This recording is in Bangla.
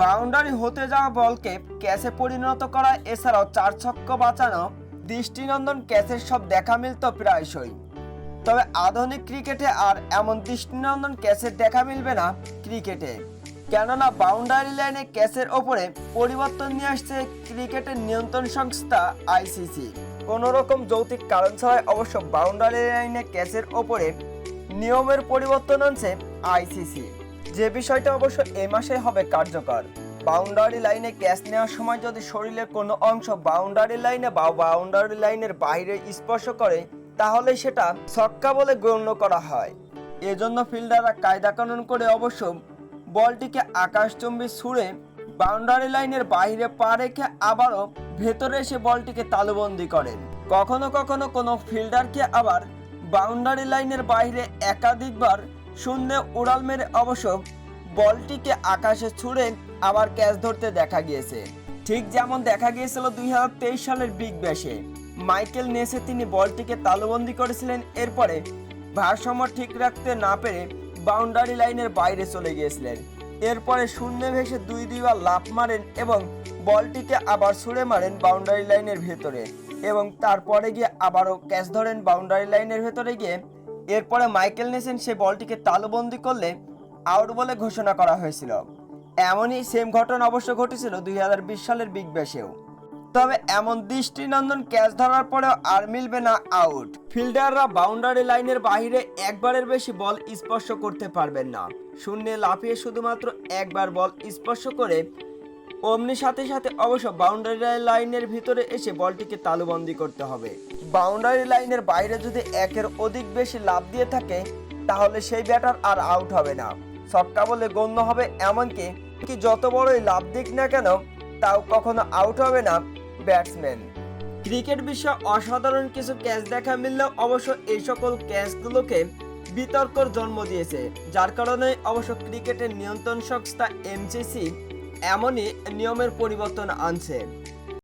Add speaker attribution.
Speaker 1: বাউন্ডারি হতে যাওয়া বলকে ক্যাচে পরিণত করা, এছাড়াও চার ছক্ক বাঁচানো, দৃষ্টিনন্দন ক্যাচের সব দেখা মিলত প্রায়শই। তবে আধুনিক ক্রিকেটে আর এমন দৃষ্টিনন্দন ক্যাচের দেখা মিলবে না ক্রিকেটে। কেননা বাউন্ডারি লাইনে ক্যাচের ওপরে পরিবর্তন নিয়ে আসছে ক্রিকেটের নিয়ন্ত্রণ সংস্থা আইসিসি। কোনো রকম যৌতিক কারণ ছাড়াই অবশ্য বাউন্ডারি লাইনে ক্যাচের ওপরে নিয়মের পরিবর্তন আনছে আইসিসি। যে বিষয়টা অবশ্য এ মাসে হবে কার্যকর। বাউন্ডারি লাইনে ক্যাচ নেওয়ার সময় যদি শরীরের কোনো অংশ বাউন্ডারি লাইনে বা বাউন্ডারি লাইনের বাইরে স্পর্শ করে, তাহলে সেটা ছক্কা বলে গণ্য করা হয়। এজন্য ফিল্ডাররা কায়দা কানুন করে অবশ্য বলটিকে আকাশচুম্বী ছুঁড়ে বাউন্ডারি লাইনের বাইরে পা রেখে আবারও ভেতরে এসে বলটিকে তালুবন্দি করেন। কখনো কখনো কোনো ফিল্ডারকে আবার বাউন্ডারি লাইনের বাইরে একাধিকবার শূন্যে উড়াল মেরে অবশ্য বলটিকে আকাশে ছুঁড়ে আবার ক্যাচ ধরতে দেখা গিয়েছে। ঠিক যেমন দেখা গিয়েছিল দুই হাজার তেইশ সালের বিগ ব্যাশে। মাইকেল নেসে তিনি বলটিকে তালুবন্দি করেছিলেন, এরপরে ভারসাম্য ঠিক রাখতে না পেরে বাউন্ডারি লাইনের বাইরে চলে গিয়েছিলেন। এরপরে শূন্য ভেসে দুই দুইবার লাফ মারেন এবং বলটিকে আবার ছুঁড়ে মারেন বাউন্ডারি লাইনের ভেতরে এবং তারপরে গিয়ে আবারও ক্যাচ ধরেন বাউন্ডারি লাইনের ভেতরে গিয়ে এরপরে মাইকেল নেসেন সে বলটিকে তালুবন্দি করলে আউট বলে ঘোষণা করা হয়েছিল। এমনই সেম ঘটনা অবশ্য ঘটেছিল দুই হাজার বিশ সালের বিগ ব্যাশেও। তবে এমন দৃষ্টিনন্দন ক্যাচ ধরার পরেও আর মিলবে না আউট। ফিল্ডাররা বাউন্ডারি লাইনের বাইরে একবারের বেশি বল স্পর্শ করতে পারবেন না। শূন্যে লাফিয়ে শুধুমাত্র একবার বল স্পর্শ করে অমনি সাথে সাথে অবশ্য বাউন্ডারি লাইনের ভিতরে এসে বলটিকে তালুবন্দি করতে হবে। বাউন্ডারি লাইনের বাইরে যদি একের অধিক বেশি লাভ দিয়ে থাকে, তাহলে সেই ব্যাটার আর আউট হবে না। ছক্কা বলে গণ্য হবে এমনকি কি যত বড়ই লাভ দিক না কেন, তাও কখনো আউট হবে না ব্যাটসম্যান। ক্রিকেট বিশ্বে অসাধারণ কিছু ক্যাচ দেখা মিললেও অবশ্য এই সকল ক্যাচগুলোকে বিতর্কর জন্ম দিয়েছে, যার কারণে অবশ্য ক্রিকেটের নিয়ন্ত্রণ সংস্থা এমসিসি এমনই নিয়মের পরিবর্তন আনছে।